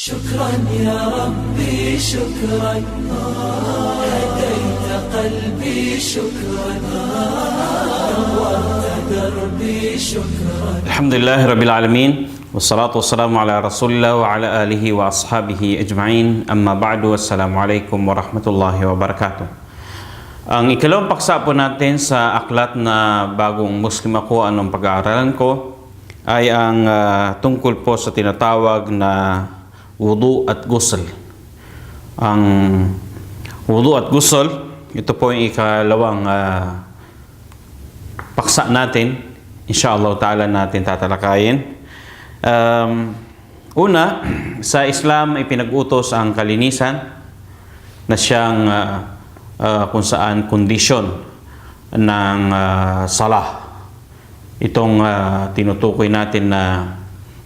شكرا يا ربي شكرا هديت قلبي شكرا نورت دربي شكرا الحمد لله رب العالمين والصلاة والسلام على رسول الله وعلى آله وأصحابه أجمعين أما بعد والسلام عليكم ورحمة الله وبركاته Ang ikalawang paksa po natin sa aklat na bagong Muslim ako, anong pag-aaralan ko, ay ang ah, tungkol po sa tinatawag na wudu at gusl. Ang wudu at gusl, ito po yung ikalawang ah, paksa natin, inshallah ta'ala natin tatalakayin. Um, una, sa Islam ay pinag-utos ang kalinisan na siyang ah, ah, kung saan kondisyon ng ah, salah. Itong ah, tinutukoy natin na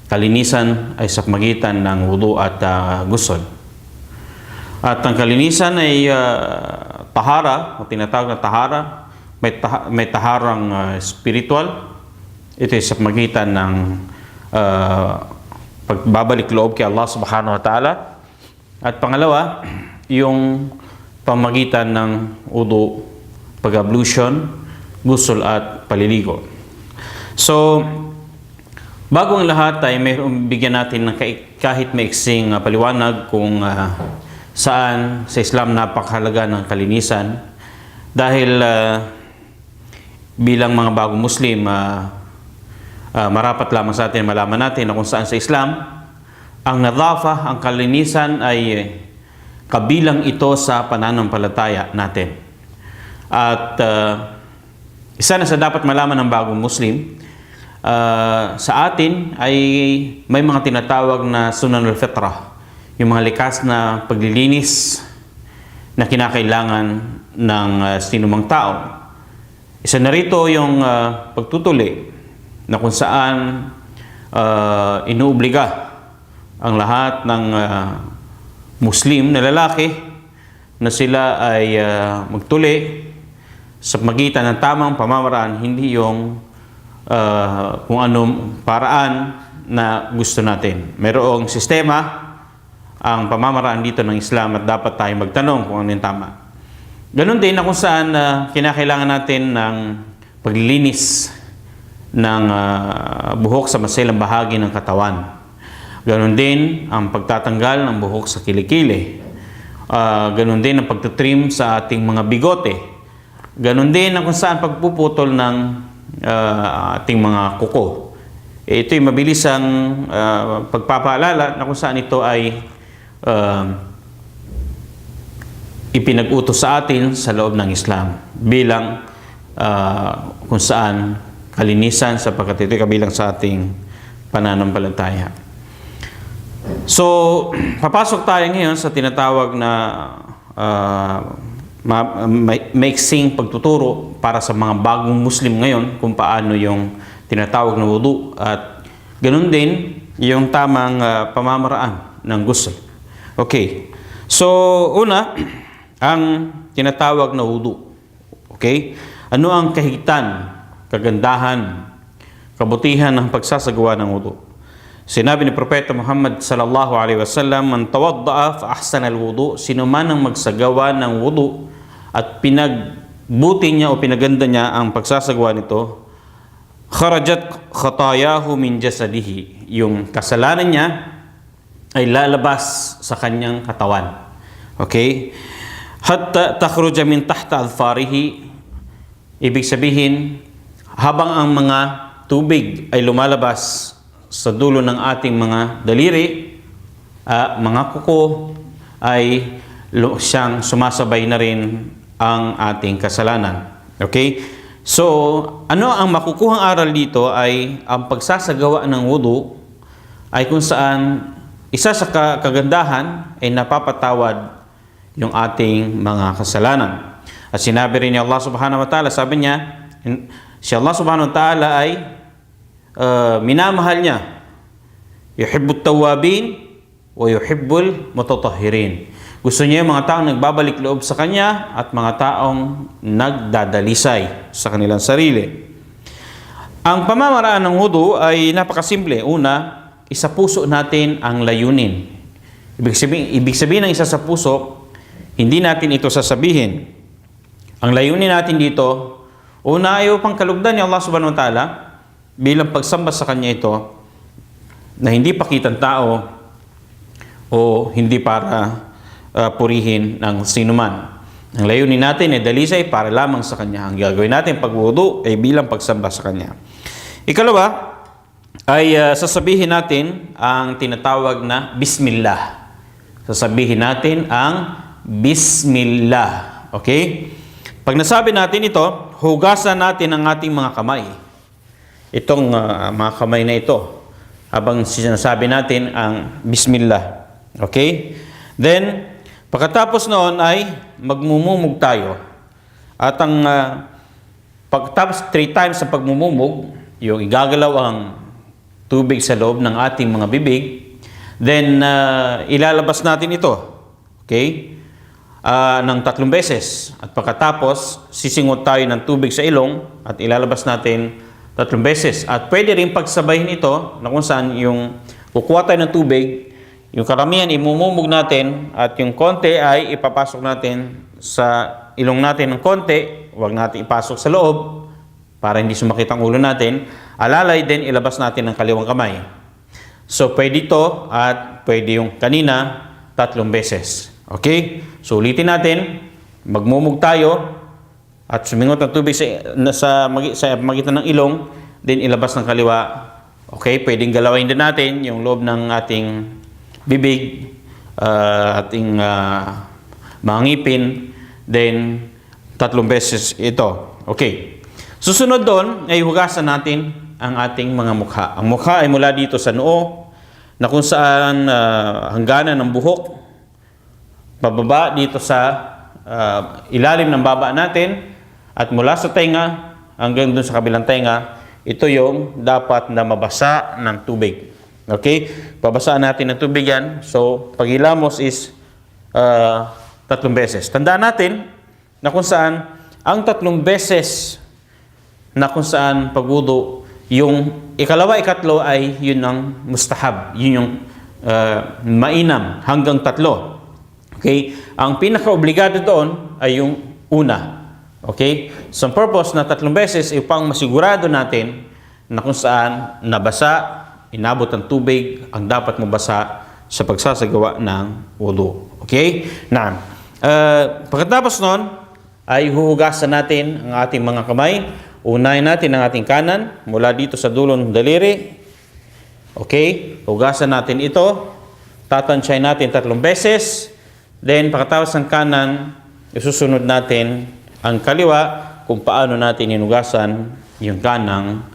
kalinisan ay sa magitan ng wudu at ah, gusol. At ang kalinisan ay ah, tahara, o tinatawag na tahara, may, taha- may taharang ah, spiritual. Ito ay sa magitan ng ah, pagbabalik loob kay Allah subhanahu wa ta'ala. At pangalawa, yung pamagitan ng udo, pag-ablution, gusul at paliligo. So, bago ang lahat ay may bigyan natin ng kahit maiksing uh, paliwanag kung ah, saan sa Islam napakahalaga ng kalinisan dahil ah, bilang mga bagong Muslim, ah, ah, marapat lamang sa atin malaman natin na kung saan sa Islam ang nadhafa, ang kalinisan ay kabilang ito sa pananampalataya natin. At ah, isa na sa dapat malaman ng bagong Muslim, ah, sa atin ay may mga tinatawag na sunan al-fitrah, yung mga likas na paglilinis na kinakailangan ng uh, sinumang tao. Isa na rito yung ah, pagtutuli na kung saan ah, inuobliga ang lahat ng ah, Muslim na lalaki na sila ay ah, magtuli sa magitan ng tamang pamamaraan, hindi yung ah, kung anong paraan na gusto natin. Mayroong sistema ang pamamaraan dito ng Islam at dapat tayo magtanong kung ano yung tama. Ganon din na kung saan ah, kinakailangan natin ng paglilinis ng ah, buhok sa masilang bahagi ng katawan. Ganon din ang pagtatanggal ng buhok sa kilikili. Ah, ganon din ang pagtutrim sa ating mga bigote. Ganon din ang kung saan pagpuputol ng ah, ating mga kuko. Eh, Ito'y mabilis ang ah, pagpapaalala na kung saan ito ay ah, ipinag-utos sa atin sa loob ng Islam bilang ah, kung saan kalinisan sapagkat ito kabilang sa ating pananampalataya. So, papasok tayo ngayon sa tinatawag na ah, ma- ma- maiksing pagtuturo para sa mga bagong Muslim ngayon kung paano yung tinatawag na wudu at ganun din yung tamang ah, pamamaraan ng ghusl. Okay. So, una, ang tinatawag na wudu. Okay? Ano ang kahigitan, kagandahan, kabutihan ng pagsasagawa ng wudu? Sinabi ni Propeta Muhammad sallallahu alaihi wasallam, "Man tawaddaa fa ahsana al-wudu." Sino man ang magsagawa ng wudu at pinagbuti niya o pinaganda niya ang pagsasagawa nito, kharajat khatayahu min jasadihi. Yung kasalanan niya ay lalabas sa kanyang katawan. Okay? Hatta takhruja min tahta adfarihi. Ibig sabihin, habang ang mga tubig ay lumalabas sa dulo ng ating mga daliri, ah, mga kuko, ay siyang sumasabay na rin ang ating kasalanan. Okay? So, ano ang makukuhang aral dito ay ang pagsasagawa ng wudu ay kung saan isa sa ka- kagandahan ay napapatawad yung ating mga kasalanan. At sinabi rin ni Allah subhanahu wa ta'ala, sabi niya, si Allah subhanahu wa ta'ala ay uh, minamahal niya. Yuhibbut tawabin wa yuhibbul mutatahhirin. Gusto niya yung mga taong nagbabalik loob sa Kanya at mga taong nagdadalisay sa kanilang sarili. Ang pamamaraan ng wudu ay napakasimple. Una, isa puso natin ang layunin. Ibig sabihin, ibig sabihin ng isa sa puso, hindi natin ito sasabihin. Ang layunin natin dito, una ay upang kalugdan ni Allah subhanahu wa ta'ala bilang pagsamba sa Kanya ito na hindi pakitang tao o hindi para uh, purihin ng sinuman. Ang layunin natin ay dalisay para lamang sa Kanya. Ang gagawin natin pagwudu ay bilang pagsamba sa Kanya. Ikalawa, ay uh, sasabihin natin ang tinatawag na Bismillah. Sasabihin natin ang Bismillah. Okay? Pag nasabi natin ito, hugasan natin ang ating mga kamay. Itong uh, mga kamay na ito. Habang sinasabi natin ang Bismillah. Okay? Then, pagkatapos noon ay magmumumog tayo. At ang uh, pagkatapos three times sa pagmumumog, yung igagalaw ang tubig sa loob ng ating mga bibig, then uh, ilalabas natin ito. Okay? Ah, ng tatlong beses. At pagkatapos, sisingot tayo ng tubig sa ilong at ilalabas natin tatlong beses. At pwede rin pagsabayin ito na kung saan yung kukuha tayo ng tubig, yung karamihan imumumog natin at yung konti ay ipapasok natin sa ilong natin ng konti, huwag natin ipasok sa loob para hindi sumakit ang ulo natin. Alalay din, ilabas natin ng kaliwang kamay. So, pwede ito at pwede yung kanina tatlong beses. Okay? So, ulitin natin. Magmumog tayo at sumingot ng tubig sa, sa, sa magitan ng ilong, then ilabas ng kaliwa. Okay? Pwedeng galawin din natin yung loob ng ating bibig, ah, ating ah, mga ngipin, then tatlong beses ito. Okay. Susunod doon ay hugasan natin ang ating mga mukha. Ang mukha ay mula dito sa noo, na kung saan ah, hangganan ng buhok, pababa dito sa ah, ilalim ng baba natin, at mula sa tenga hanggang doon sa kabilang tenga, ito yung dapat na mabasa ng tubig. Okay? Pabasaan natin ng tubig yan. So, paghilamos is ah, tatlong beses. Tandaan natin na kung saan ang tatlong beses na kung saan pagwudu, yung ikalawa, ikatlo ay yun ang mustahab. Yun yung uh, mainam hanggang tatlo. Okay? Ang pinaka-obligado doon ay yung una. Okay? So, ang purpose na tatlong beses ay upang masigurado natin na kung saan nabasa, inabot ng tubig ang dapat mabasa sa pagsasagawa ng wudu. Okay? Na, uh, pagkatapos nun, ay huhugasan natin ang ating mga kamay. Unahin natin ang ating kanan mula dito sa dulong daliri. Okay? Hugasan natin ito. Tatansyahin natin tatlong beses. Then, pagkatapos ng kanan, isusunod natin ang kaliwa kung paano natin hinugasan yung kanang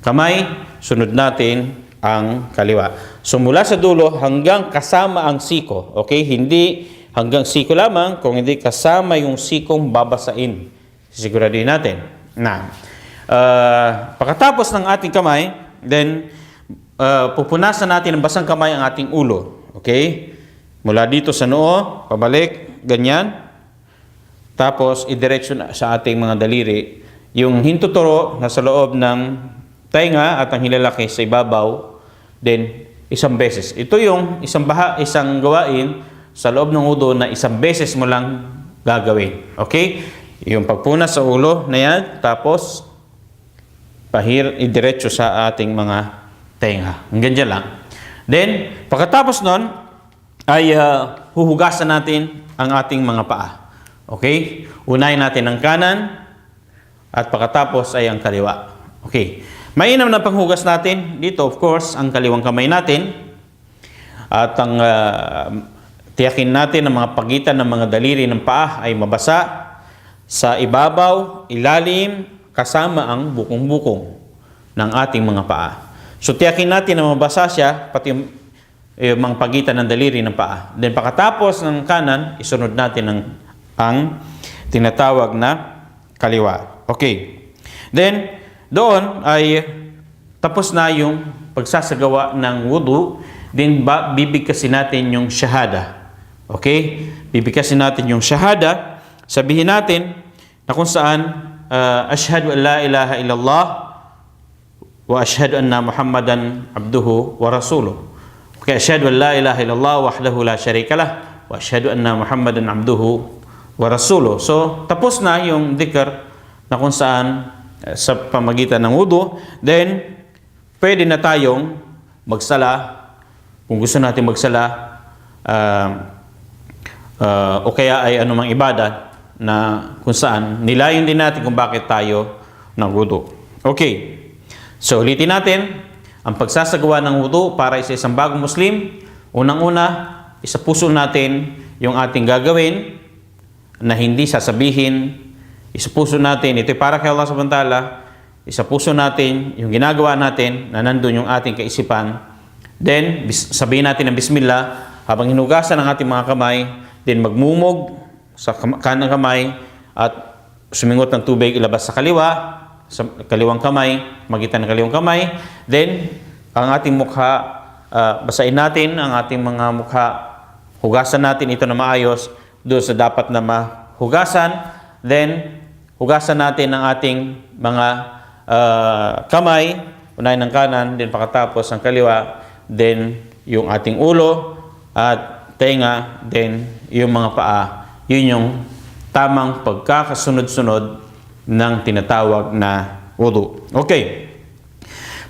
kamay. Sunod natin ang kaliwa. So, mula sa dulo hanggang kasama ang siko. Okay? Hindi hanggang siko lamang, kung hindi kasama yung sikong babasain. Siguraduhin natin. Na, uh, pagkatapos ng ating kamay, then, uh, pupunasan natin ng basang kamay ang ating ulo. Okay? Mula dito sa noo, pabalik, ganyan. Tapos, idiretso na sa ating mga daliri. Yung hintuturo na sa loob ng tainga at ang hilalaki sa ibabaw, then isang beses. Ito yung isang baha, isang gawain sa loob ng udo na isang beses mo lang gagawin. Okay? Yung pagpunas sa ulo na yan, tapos pahir, idiretso sa ating mga tenga. Hanggang dyan lang. Then, pagkatapos nun, ay uh, huhugasan natin ang ating mga paa. Okay? Unahin natin ang kanan at pagkatapos ay ang kaliwa. Okay. Mainam na panghugas natin dito, of course, ang kaliwang kamay natin at ang uh, tiyakin natin ang mga pagitan ng mga daliri ng paa ay mabasa sa ibabaw, ilalim, kasama ang bukong-bukong ng ating mga paa. So tiyakin natin na mabasa siya, pati yung, mga pagitan ng daliri ng paa. Then pagkatapos ng kanan, isunod natin ang, ang tinatawag na kaliwa. Okay. Then, doon ay tapos na yung pagsasagawa ng wudu, then ba, bibigkasin natin yung shahada. Okay? Bibigkasin natin yung shahada. Sabihin natin na kung saan uh, ashhadu an la ilaha illallah wa ashhadu anna muhammadan abduhu wa rasuluh. Kaya asyhadu an la ilaha illallah wahdahu la syarika lah wa asyhadu anna Muhammadan abduhu wa rasuluh. So, tapos na yung dhikr na kung saan sa pamagitan ng wudu, then pwede na tayong magsala kung gusto natin magsala ah, ah, o kaya ay anumang ibadat na kung saan nilayon din natin kung bakit tayo nagwudu. Okay. So ulitin natin ang pagsasagawa ng wudu para sa isang bagong Muslim. Unang-una, isa puso natin yung ating gagawin na hindi sasabihin. Isa puso natin, ito para kay Allah subhanahu wa. Isa puso natin yung ginagawa natin na nandun yung ating kaisipan. Then, sabihin natin ng Bismillah habang hinugasan ang ating mga kamay. Then, magmumog sa kanang kamay at sumingot ng tubig ilabas sa kaliwa sa kaliwang kamay, magitan ng kaliwang kamay. Then, ang ating mukha, ah, basahin natin ang ating mga mukha, hugasan natin ito na maayos doon sa dapat na mahugasan. Then, hugasan natin ang ating mga ah, kamay, unahin ng kanan, then pakatapos ang kaliwa, then yung ating ulo at tenga, then yung mga paa. Yun yung tamang pagkakasunod-sunod ng tinatawag na wudu. Okay.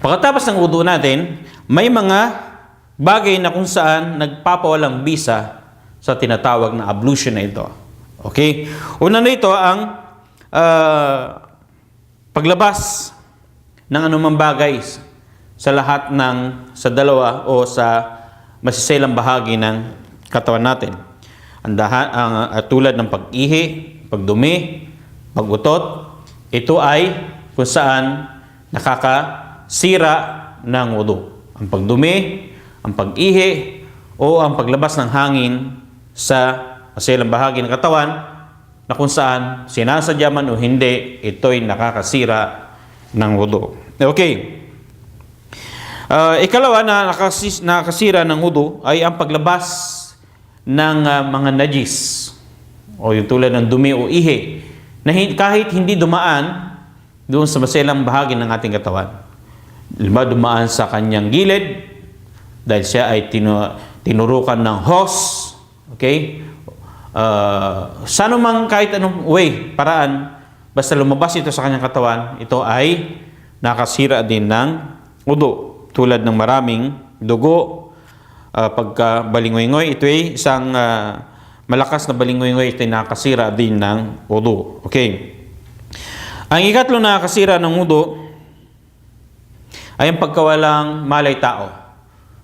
Pagkatapos ng wudu natin, may mga bagay na kung saan nagpapawalang bisa sa tinatawag na ablution na ito. Okay? Una na ito ang ah, paglabas ng anumang bagay sa lahat ng sa dalawa o sa masiselang bahagi ng katawan natin. Ang, daha, ang ah, tulad ng pag-ihi, pagdumi, pag-utot, ito ay kung saan nakakasira ng wudu. Ang pagdumi, ang pag-ihi, o ang paglabas ng hangin sa masiselang bahagi ng katawan na kung saan sinasadya man o hindi, ito'y nakakasira ng wudu. Okay. Ah, ikalawa na nakasis, nakasira ng wudu ay ang paglabas ng ah, mga najis o yung tulad ng dumi o ihi na kahit hindi dumaan doon sa maselang bahagi ng ating katawan. Lima dumaan sa kanyang gilid dahil siya ay tinu- tinurukan ng hose, okay? Uh, sa anumang kahit anong way, paraan, basta lumabas ito sa kanyang katawan, ito ay nakasira din ng udo. Tulad ng maraming dugo, uh, pagka balingoy-ngoy, ito ay isang uh, malakas na balingoy-ngoy, ito ay nakasira din ng udo. Okay. Ang ikatlo na nakasira ng udo ay ang pagkawalang malay tao.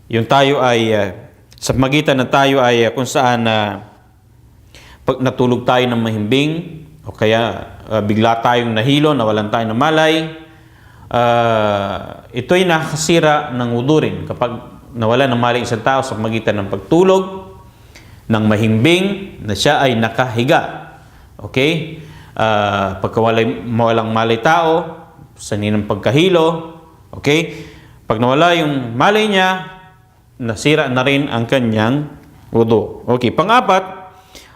Yung tayo ay, uh, sa magitan na tayo ay uh, kung saan na pag natulog tayo ng mahimbing o kaya uh, bigla tayong nahilo, nawalan tayo ng malay, uh, ito'y nakasira ng wudu rin kapag nawala ng malay isang tao sa magitan ng pagtulog, ng mahimbing na siya ay nakahiga. Okay? Uh, pagkawalay, mawalang malay tao, sa ninang pagkahilo, okay? Pag nawala yung malay niya, nasira na rin ang kanyang wudu. Okay, pang-apat,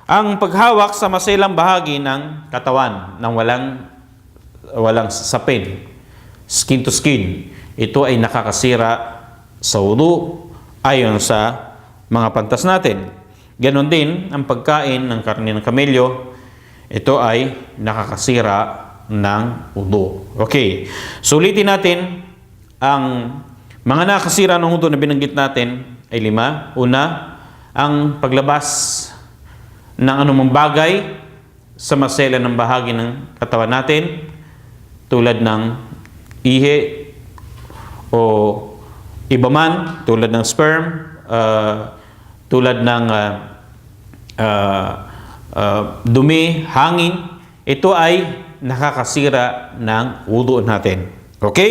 ang paghawak sa maselang bahagi ng katawan ng walang walang sapin, skin to skin. Ito ay nakakasira sa wudu ayon sa mga pantas natin. Ganon din ang pagkain ng karne ng kamelyo, ito ay nakakasira ng wudu. Okay, sulitin natin ang mga nakakasira ng wudu na binanggit natin ay lima. Una, ang paglabas ng anumang bagay sa masela ng bahagi ng katawan natin tulad ng ihi o iba man tulad ng sperm uh, tulad ng uh, uh, uh, dumi, hangin ito ay nakakasira ng wudu natin. Okay?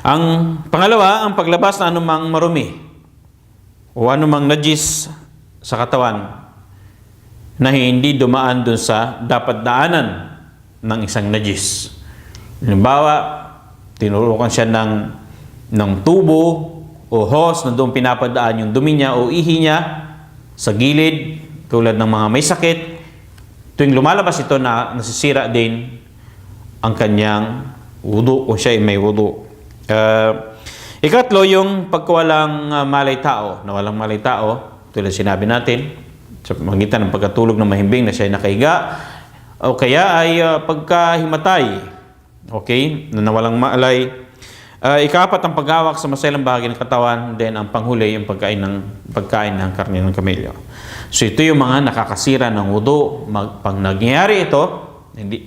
Ang pangalawa, ang paglabas ng anumang marumi o anumang najis sa katawan na hindi dumaan dun sa dapat daanan ng isang najis. Halimbawa, tinurukan siya ng, ng tubo o hose na doon pinapadaan yung dumi niya o ihi niya sa gilid tulad ng mga may sakit. Tuwing lumalabas ito na nasisira din ang kanyang wudu o siya ay may wudu. Uh, Ikatlo, yung pagkawalang uh, malay tao, na walang malay tao, tulad sinabi natin, sa magitan ng pagkatulog ng mahimbing na siya ay nakahiga, o kaya ay uh, pagkahimatay, okay, na nawalang malay. Uh, ikapat ang paghawak sa maselang bahagi ng katawan, then ang panghuli yung pagkain ng, pagkain ng karne ng kamelyo. So ito yung mga nakakasira ng wudu. Mag, pag nangyayari ito, hindi,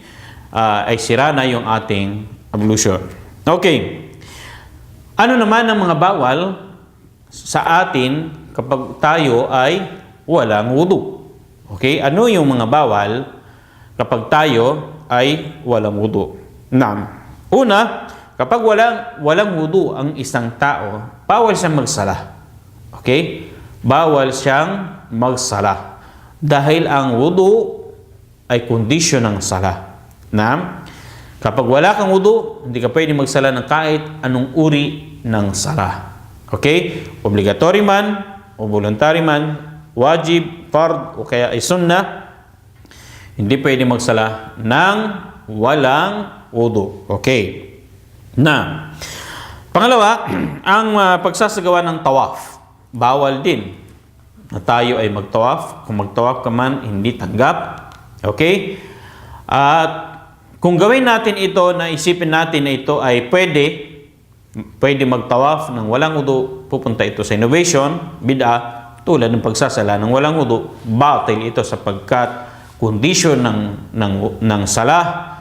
uh, ay sira na yung ating ablution. Okay. Ano naman ang mga bawal sa atin kapag tayo ay walang wudu? Okay? Ano yung mga bawal kapag tayo ay walang wudu? Naam. Una, kapag walang, walang wudu ang isang tao, bawal siyang magsala. Okay? Bawal siyang magsala. Dahil ang wudu ay kondisyon ng sala. Naam. Kapag wala kang wudu, hindi ka pwede magsala ng kahit anong uri ng sala. Okay? Obligatory man, o voluntary man, wajib, fard, o kaya ay sunnah, hindi pwede magsala ng walang wudu. Okay? Na, pangalawa, ang uh, pagsasagawa ng tawaf, bawal din na tayo ay magtawaf. Kung magtawaf ka man, hindi tanggap. Okay? At kung gawin natin ito na isipin natin na ito ay pwede, pwede magtawaf ng walang udo, pupunta ito sa innovation, bid'a, tulad ng pagsasala ng walang udo, batil ito sapagkat kondisyon ng, ng, ng salah,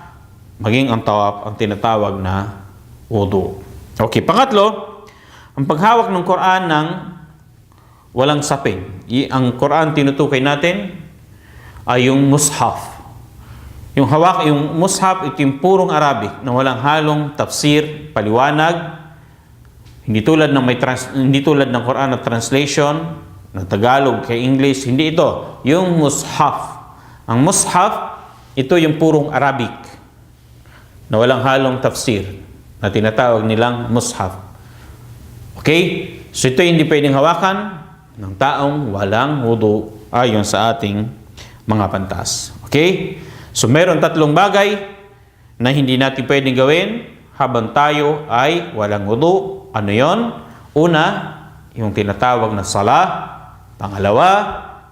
maging ang tawaf ang tinatawag na udo. Okay, pangatlo, ang paghawak ng Quran ng walang sapin. I, ang Quran tinutukoy natin ay yung mushaf. Yung hawak, yung mushaf, ito yung purong Arabic na walang halong tafsir, paliwanag. Hindi tulad ng may trans, hindi tulad ng Quran na translation ng Tagalog kay English, hindi ito. Yung mushaf. Ang mushaf, ito yung purong Arabic na walang halong tafsir na tinatawag nilang mushaf. Okay? So ito hindi pwedeng hawakan ng taong walang wudu ayon sa ating mga pantas. Okay? So meron tatlong bagay na hindi natin pwedeng gawin habang tayo ay walang wudu. Ano yon? Una, yung tinatawag na sala. Pangalawa,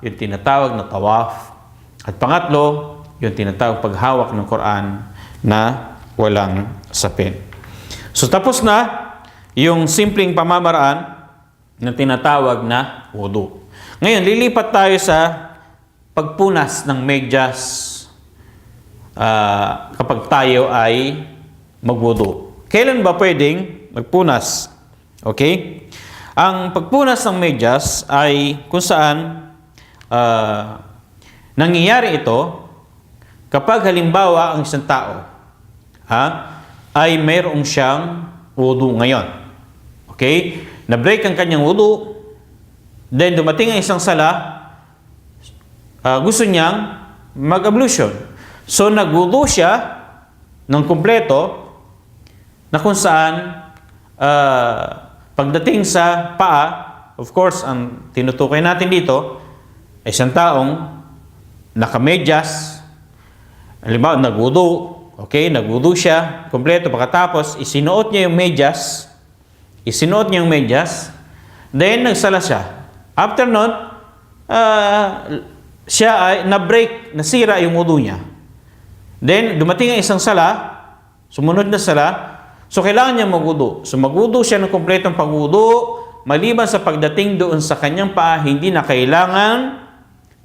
yung tinatawag na tawaf. At pangatlo, yung tinatawag paghawak ng Quran na walang sapin. So tapos na yung simpleng pamamaraan na tinatawag na wudu. Ngayon, lilipat tayo sa pagpunas ng medyas uh, kapag tayo ay magwudu. Kailan ba pwedeng magpunas? Okay? Ang pagpunas ng medyas ay kung saan uh, nangyayari ito kapag halimbawa ang isang tao ha, ay mayroong siyang wudu ngayon. Okay? Na-break ang kanyang wudu, then dumating ang isang sala, uh, gusto niyang mag-ablution. So nagwudu siya ng kumpleto na kung saan uh, pagdating sa paa, of course, ang tinutukoy natin dito ay isang taong nakamedyas, halimbawa nagwudu, okay, nagwudu siya, kumpleto, pagkatapos isinuot niya yung medyas, isinuot niya yung medyas, then nagsala siya. After nun, uh, siya ay na-break, nasira yung wudu niya. Then, dumating ang isang sala, sumunod na sala, so kailangan niya magwudu. So magwudu siya ng kompletong pagwudu, maliban sa pagdating doon sa kanyang paa, hindi na kailangan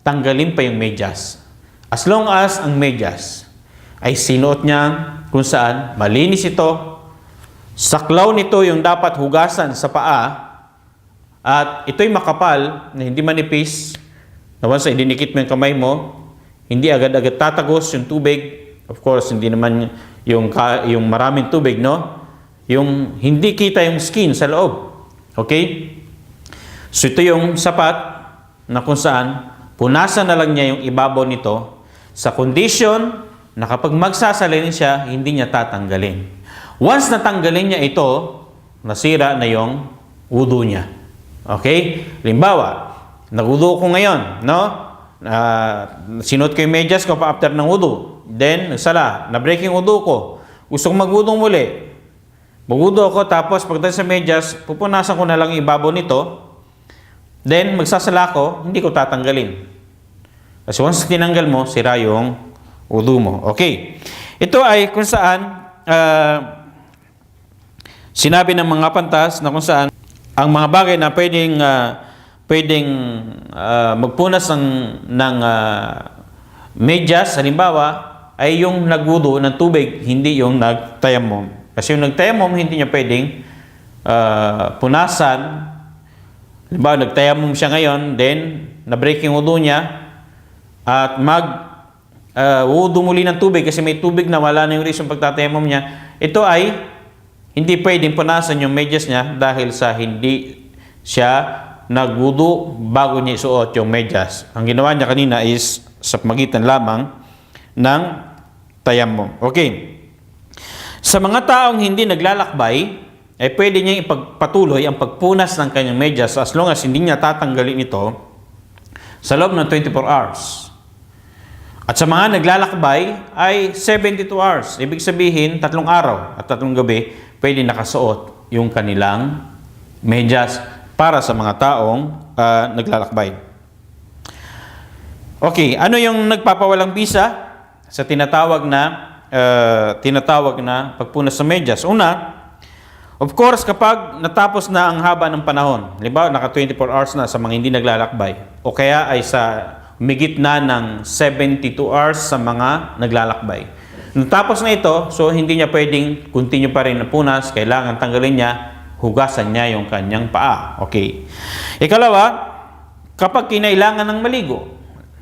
tanggalin pa yung medyas. As long as ang medyas ay sinuot niya kung saan malinis ito, saklaw nito yung dapat hugasan sa paa, at ito'y makapal na hindi manipis, na once ay dinikit mo yung kamay mo, hindi agad-agad tatagos yung tubig, Of course, hindi naman yung, yung maraming tubig, no? Yung hindi kita yung skin sa loob. Okay? So ito yung sapat na kung saan punasan na lang niya yung ibabaw nito sa condition na kapag magsasalin siya, hindi niya tatanggalin. Once natanggalin niya ito, nasira na yung wudu niya. Okay? Limbawa, nagudu ko ngayon, no? Uh, sinot ko yung medyas ko pa after ng wudu. Then, nagsala, na-breaking udo ko. Gusto kong magwudong muli. Magudo ako tapos pagdating sa medyas, pupunasan ko na lang ibabaw nito. Then magsasala ko, hindi ko tatanggalin. Kasi once tinanggal mo, sira yung udu mo. Okay. Ito ay kung saan ah, sinabi ng mga pantas na kung saan ang mga bagay na pwedeng ah, pwedeng ah, magpunas ng ng ah, medyas halimbawa ay yung nagwudu ng tubig, hindi yung nagtayamom. Kasi yung nagtayamom, hindi niya pwedeng ah, punasan. Halimbawa, nagtayamom siya ngayon, then na-break yung wudu niya, at mag uh, wudu muli ng tubig kasi may tubig na wala na yung reason pagtatayamom niya, ito ay hindi pwedeng punasan yung medyas niya dahil sa hindi siya nagwudu bago niya isuot yung medyas. Ang ginawa niya kanina is sa magitan lamang ng tayamom. Okay. Sa mga taong hindi naglalakbay, ay pwede niya ipagpatuloy ang pagpunas ng kanyang medyas as long as hindi niya tatanggalin ito sa loob ng 24 hours. At sa mga naglalakbay ay 72 hours. Ibig sabihin, tatlong araw at tatlong gabi, pwede nakasuot yung kanilang medyas para sa mga taong ah, naglalakbay. Okay, ano yung nagpapawalang bisa sa tinatawag na ah, tinatawag na pagpunas sa medyas? Una, of course, kapag natapos na ang haba ng panahon, halimbawa naka 24 hours na sa mga hindi naglalakbay, o kaya ay sa umigit na ng 72 hours sa mga naglalakbay. Natapos na ito, so hindi niya pwedeng continue pa rin na punas, kailangan tanggalin niya, hugasan niya yung kanyang paa. Okay. Ikalawa, kapag kinailangan ng maligo,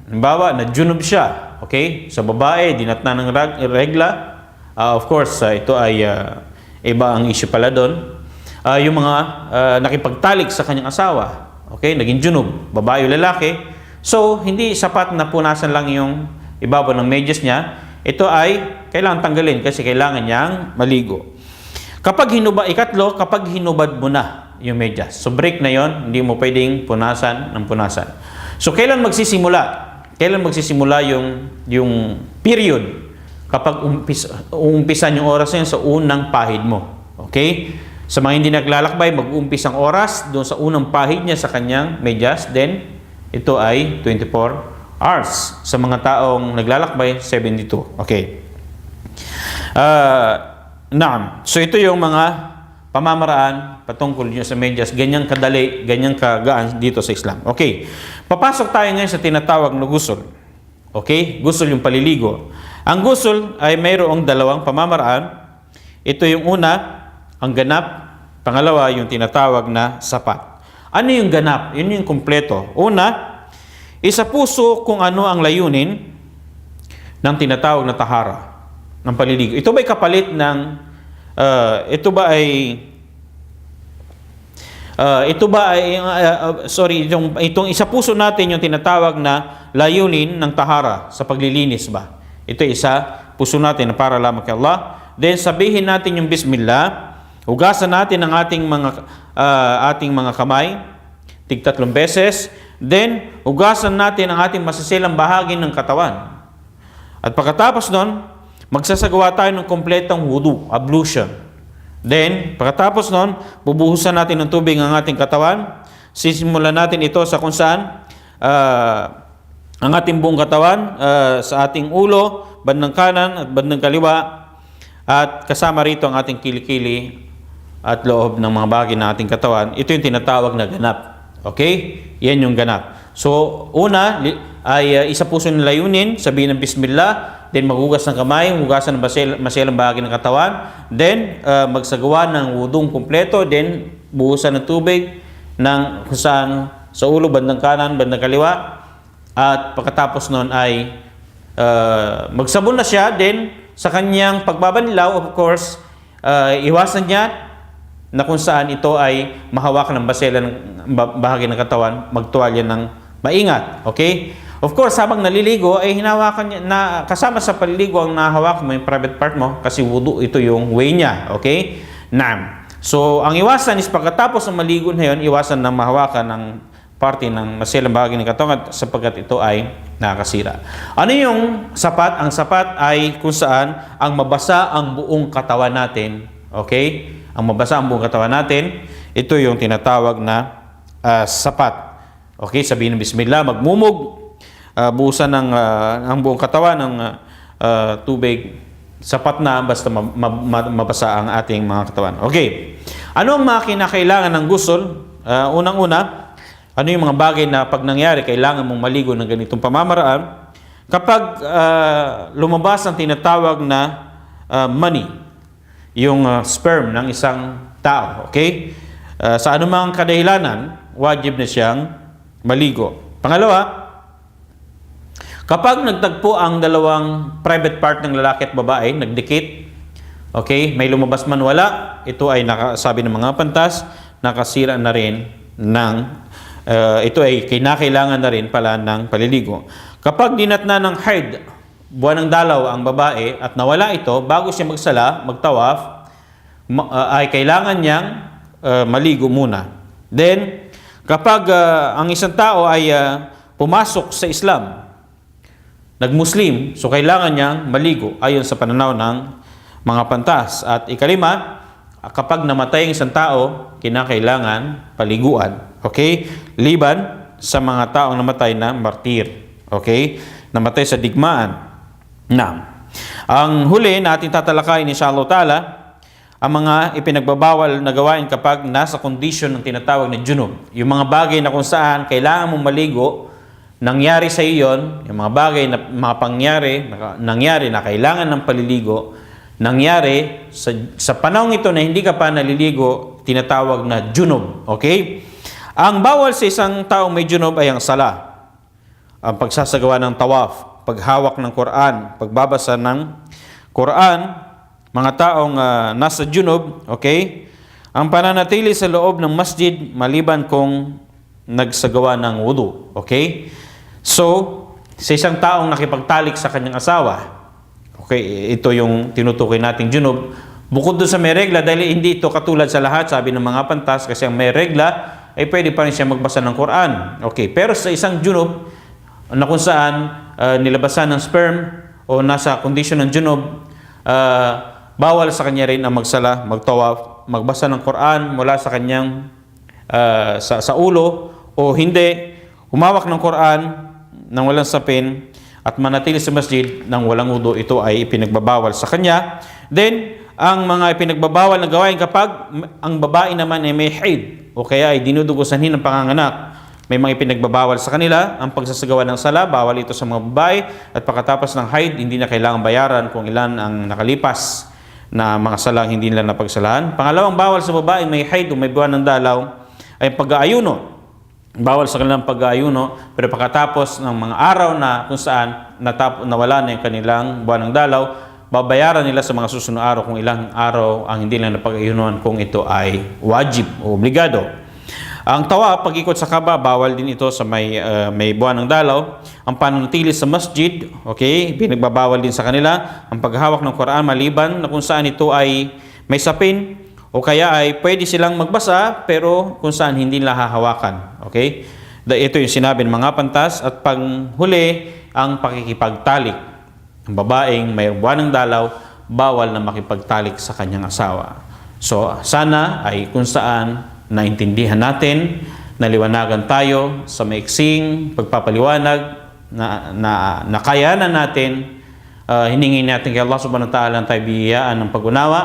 halimbawa, na-junub siya, okay? Sa babae, dinatna ng regla, Ah, of course, ah, ito ay ah, iba ang issue pala doon. Ah, yung mga ah, nakipagtalik sa kanyang asawa, okay? Naging junub, babae o lalaki. So, hindi sapat na punasan lang yung ibabaw ng medyas niya. Ito ay kailangan tanggalin kasi kailangan niyang maligo. Kapag hinuba, ikatlo, kapag hinubad mo na yung medyas. So break na yon, hindi mo pwedeng punasan ng punasan. So kailan magsisimula? Kailan magsisimula yung yung period? Kapag umpis, uumpisan yung oras na yun sa unang pahid mo. Okay? Sa mga hindi naglalakbay, mag-uumpis ang oras doon sa unang pahid niya sa kanyang medyas. Then, ito ay 24 hours. Sa mga taong naglalakbay, 72. Okay. Ah, naam. So ito yung mga pamamaraan patungkol nyo sa medyas. Ganyang kadali, ganyang kagaan dito sa Islam. Okay. Papasok tayo ngayon sa tinatawag na gusul. Okay? Gusul yung paliligo. Ang gusul ay mayroong dalawang pamamaraan. Ito yung una, ang ganap. Pangalawa, yung tinatawag na sapat. Ano yung ganap? Yun yung kumpleto. Una, isa puso kung ano ang layunin ng tinatawag na tahara ng paliligo. Ito ba'y kapalit ng ah, ito ba ay ah, ito ba ay ah, ah, sorry itong itong isa puso natin yung tinatawag na layunin ng tahara sa paglilinis ba? Ito isa puso natin na para lamang kay Allah. Then sabihin natin yung bismillah. Hugasan natin ang ating mga ah, ating mga kamay tig tatlong beses. Then hugasan natin ang ating masasilang bahagi ng katawan. At pagkatapos nun, magsasagawa tayo ng kompletong wudu, ablution. Then, pagkatapos nun, bubuhusan natin ng tubig ang ating katawan. Sisimulan natin ito sa kung saan ah, ang ating buong katawan, ah, sa ating ulo, bandang kanan at bandang kaliwa, at kasama rito ang ating kilikili at loob ng mga bagay ng ating katawan. Ito yung tinatawag na ganap. Okay? Yan yung ganap. So, una ay uh, isa puso ng layunin, sabihin ng Bismillah, then maghugas ng kamay, hugasan ng basel, maselang bahagi ng katawan, then uh, magsagawa ng wudong kumpleto, then buhusan ng tubig ng kung saan sa ulo, bandang kanan, bandang kaliwa, at pagkatapos nun ay uh, magsabon na siya, then sa kanyang pagbabanlaw, of course, uh, iwasan niya na kung saan ito ay mahawakan ng basela ng ba- bahagi ng katawan, magtuwalya ng maingat. Okay? Of course, habang naliligo, ay hinawakan niya, na, kasama sa paliligo ang nahawakan mo yung private part mo kasi wudu ito yung way niya. Okay? Naam. So, ang iwasan is pagkatapos ng maligo na yun, iwasan na mahawakan ng parte ng maselang bahagi ng katawan at sapagkat ito ay nakakasira. Ano yung sapat? Ang sapat ay kung saan ang mabasa ang buong katawan natin. Okay? ang mabasa ang buong katawan natin, ito yung tinatawag na ah, sapat. Okay, sabihin ng bismillah, magmumog, ah, buhusan ng ah, ang buong katawan ng ah, ah, tubig, sapat na basta ma- ma- ma- mabasa ang ating mga katawan. Okay, ano ang mga kinakailangan ng gusol? Ah, unang-una, ano yung mga bagay na pag nangyari, kailangan mong maligo ng ganitong pamamaraan? Kapag ah, lumabas ang tinatawag na ah, money, yung ah, sperm ng isang tao, okay? Ah, sa anumang kadahilanan, wajib na siyang maligo. Pangalawa, kapag nagtagpo ang dalawang private part ng lalaki at babae, nagdikit, okay, may lumabas man wala, ito ay nakasabi ng mga pantas, nakasira na rin ng, ah, ito ay kinakailangan na rin pala ng paliligo. Kapag dinatna ng haid, buwan ng dalaw ang babae at nawala ito, bago siya magsala, magtawaf, ma- ah, ay kailangan niyang ah, maligo muna. Then, kapag ah, ang isang tao ay ah, pumasok sa Islam, nagmuslim, so kailangan niyang maligo ayon sa pananaw ng mga pantas. At ikalima, kapag namatay ang isang tao, kinakailangan paliguan. Okay? Liban sa mga taong namatay na martir. Okay? Namatay sa digmaan. Na. Ang huli na ating tatalakayin inshallah ta'ala, ang mga ipinagbabawal na gawain kapag nasa kondisyon ng tinatawag na junub. Yung mga bagay na kung saan kailangan mong maligo, nangyari sa iyo yon, yung mga bagay na mga pangyari, na- nangyari na kailangan ng paliligo, nangyari sa, sa panahon ito na hindi ka pa naliligo, tinatawag na junub. Okay? Ang bawal sa isang taong may junub ay ang sala ang pagsasagawa ng tawaf, paghawak ng Quran, pagbabasa ng Quran, mga taong ah, nasa junub, okay? Ang pananatili sa loob ng masjid maliban kung nagsagawa ng wudu, okay? So, sa isang taong nakipagtalik sa kanyang asawa, okay, ito yung tinutukoy nating junub, bukod doon sa may regla, dahil hindi ito katulad sa lahat, sabi ng mga pantas, kasi ang may regla, ay pwede pa rin siya magbasa ng Quran. Okay, pero sa isang junub, na kung saan ah, nilabasan ng sperm o nasa kondisyon ng junub, ah, bawal sa kanya rin ang magsala, magtawaf, magbasa ng Quran mula sa kanyang ah, sa, sa ulo. O hindi, humawak ng Quran nang walang sapin at manatili sa masjid nang walang udo, ito ay ipinagbabawal sa kanya. Then, ang mga ipinagbabawal na gawain kapag ang babae naman ay may haid o kaya ay dinudugusan ng panganganak, may mga ipinagbabawal sa kanila, ang pagsasagawa ng sala, bawal ito sa mga babae, at pagkatapos ng haid, hindi na kailangan bayaran kung ilan ang nakalipas na mga salang hindi nila napagsalahan. Pangalawang bawal sa babae, may haid o may buwan ng dalaw, ay pag-aayuno. Bawal sa kanilang pag-aayuno, pero pagkatapos ng mga araw na kung saan natap nawala na yung kanilang buwan ng dalaw, babayaran nila sa mga susunod araw kung ilang araw ang hindi nila napag-ayunuan kung ito ay wajib o obligado. Ang tawa, pag-ikot sa kaba, bawal din ito sa may, uh, may buwan ng dalaw. Ang pananatili sa masjid, okay, pinagbabawal din sa kanila. Ang paghawak ng Quran maliban na kung saan ito ay may sapin o kaya ay pwede silang magbasa pero kung saan hindi nila hahawakan. Okay? Ito yung sinabi ng mga pantas at panghuli ang pakikipagtalik. Ang babaeng may buwan ng dalaw, bawal na makipagtalik sa kanyang asawa. So, sana ay kung saan naintindihan natin, naliwanagan tayo sa maiksing pagpapaliwanag na, na nakayanan natin, uh, hiningi natin kay Allah subhanahu wa ta'ala ang tayo ng pag-unawa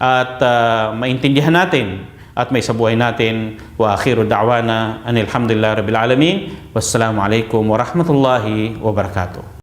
at uh, maintindihan natin at may sa buhay natin. Wa akhiru da'wana anilhamdulillah rabbil alamin. Wassalamu alaikum warahmatullahi wabarakatuh